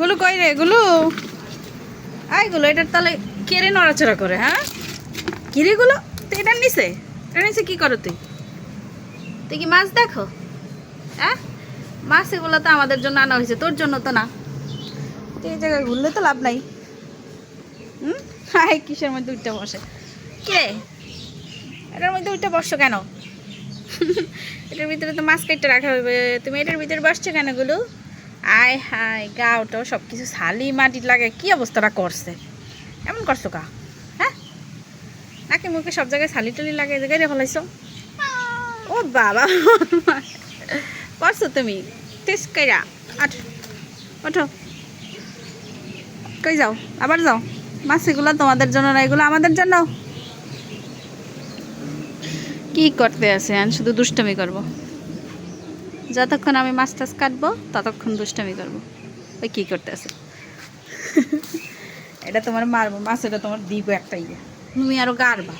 গুলো কই রে, গুলো? আই গুলো, এটার তাহলে কেড়ে নড়াচড়া করে হ্যাঁ? কিরে গুলো? তুই এটার নিচে এটার নিচে কি করো তুই? তুই কি মাছ দেখো? হ্যাঁ? মাছ এগুলো তো আমাদের জন্য আনা হয়েছে, তোর জন্য তো না। তুই এই জায়গায় ঘুরলে তো লাভ নাই। হুম? হাই কিসের মধ্যে উঠতে বসে? কে? এটার মধ্যে উঠতে বসছো কেন? এটার ভিতরে তো মাছ কেটে রাখা হবে তুমি এটার ভিতরে বসছো কেন, গুলো? আয় হায়, গা ওটাও সব কিছু শালি মাটি লাগে, কি অবস্থাটা করছে? এমন করছ কা হ্যাঁ? নাকি মুখে সব জায়গায় শালি টালি লাগে, এই জায়গায় রেখে লাইছো ও বাবা, করছ তুমি? টেস, কইরা আঠ ওঠো। কই যাও? আবার যাও। মাছ এগুলো তোমাদের জন্য না, এগুলো আমাদের জন্য। কি করতে আছে আমি শুধু দুষ্টমি করব। যতক্ষণ আমি মাছ টাছ কাটবো ততক্ষণ দুষ্টামি করব। ওই কী করতে আছে এটা তোমার মারবো মাছ এটা তোমার দিব একটা ইয়ে। তুমি আরও গাড়বা।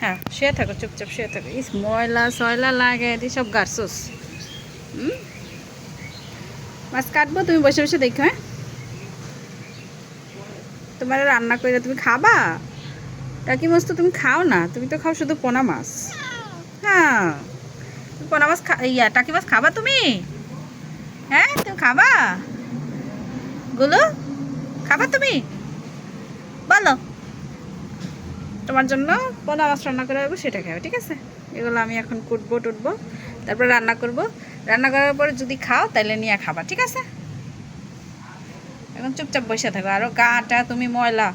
হ্যাঁ শুয়ে থাকো চুপচাপ শুয়ে থাকো। ইস ময়লা সয়লা লাগে সব গাছছোস হুম? মাছ কাটবো তুমি বসে বসে দেখো হ্যাঁ? তোমার রান্না করে তুমি খাবা? টাকি মাছ তো তুমি খাও না তুমি তো খাও শুধু পোনা মাছ। হ্যাঁ। পোনা মাছ ইয়া, টাকি মাছ খাবা তুমি? হ্যাঁ তুমি খাবা? গুলো, খাবা তুমি? বলো। তোমার জন্য পোনা মাছ রান্না করে দেবো সেটা খাবে, ঠিক আছে? এগুলো আমি এখন কুটবো, টুটবো, তারপর রান্না করব। রান্না করার পরে যদি খাও তাহলে নিয়ে খাবা, ঠিক আছে? এখন চুপচাপ বসে থাকো। আরও গাটা তুমি ময়লা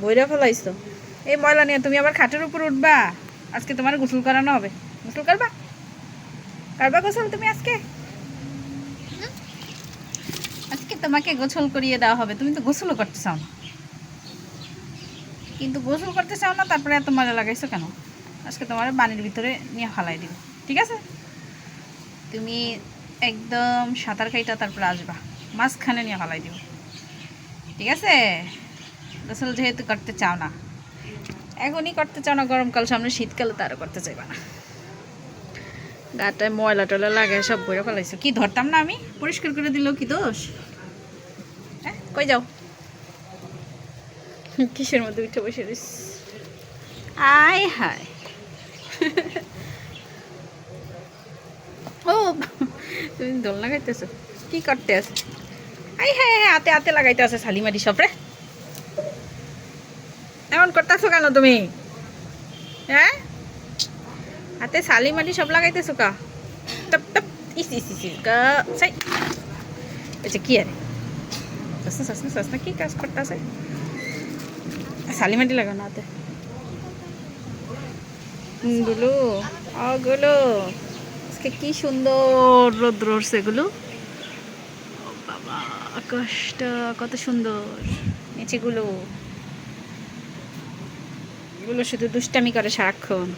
বইরা ফেলাইছো। এই ময়লা নিয়ে তুমি আবার খাটের উপর উঠবা। আজকে তোমার গোসল করানো হবে। গোসল করবা? করবা গোসল তুমি আজকে? আজকে তোমাকে গোসল করিয়ে দেওয়া হবে। তুমি তো গোসলও করতে চাও না। কিন্তু গোসল করতে চাও না, তারপরে এত মজা লাগাইছো কেন? আজকে তোমার বাড়ির ভিতরে নিয়ে ফালাই দিব। ঠিক আছে? তুমি একদম সাঁতার কাইটা তারপরে আসবা। মাঝখানে নিয়ে ফালাই দিব। ঠিক আছে? গোসল যেহেতু করতে চাও না, এখনই করতে চাও না, গরমকাল সামনে শীতকালে তারও করতে চাইবা না। গাটায় ময়লা টয়লা লাগে সব বইরে ফেলাইছো। কি ধরতাম না আমি? পরিষ্কার করে দিল কি দোষ? হ্যাঁ কই যাও। কিসের মধ্যে উঠে বসে রইস? আয় হায়। ও, তুমি দোল লাগাইতেছো? কি করতে আছে? আই হ্যাঁ হ্যাঁ হাতে হাতে লাগাইতে আছে শালিমারি সব রে। এমন করতেছো কেন তুমি? হ্যাঁ? হাতে শালিমারি সব লাগাইতেছো কা? টপ টপ, ইস ইস ইস কা সাই আচ্ছা কি আরে? সসনা সসনা সসনা কি কাজ করতেছে? শালিমারি লাগানো হাতে গুলো গুলো, আজকে কি সুন্দর রোদ্র উঠছে এগুলো বাবা আকাশটা কত সুন্দর। নিচেগুলো এগুলো শুধু দুষ্টামি করে সারাক্ষণ।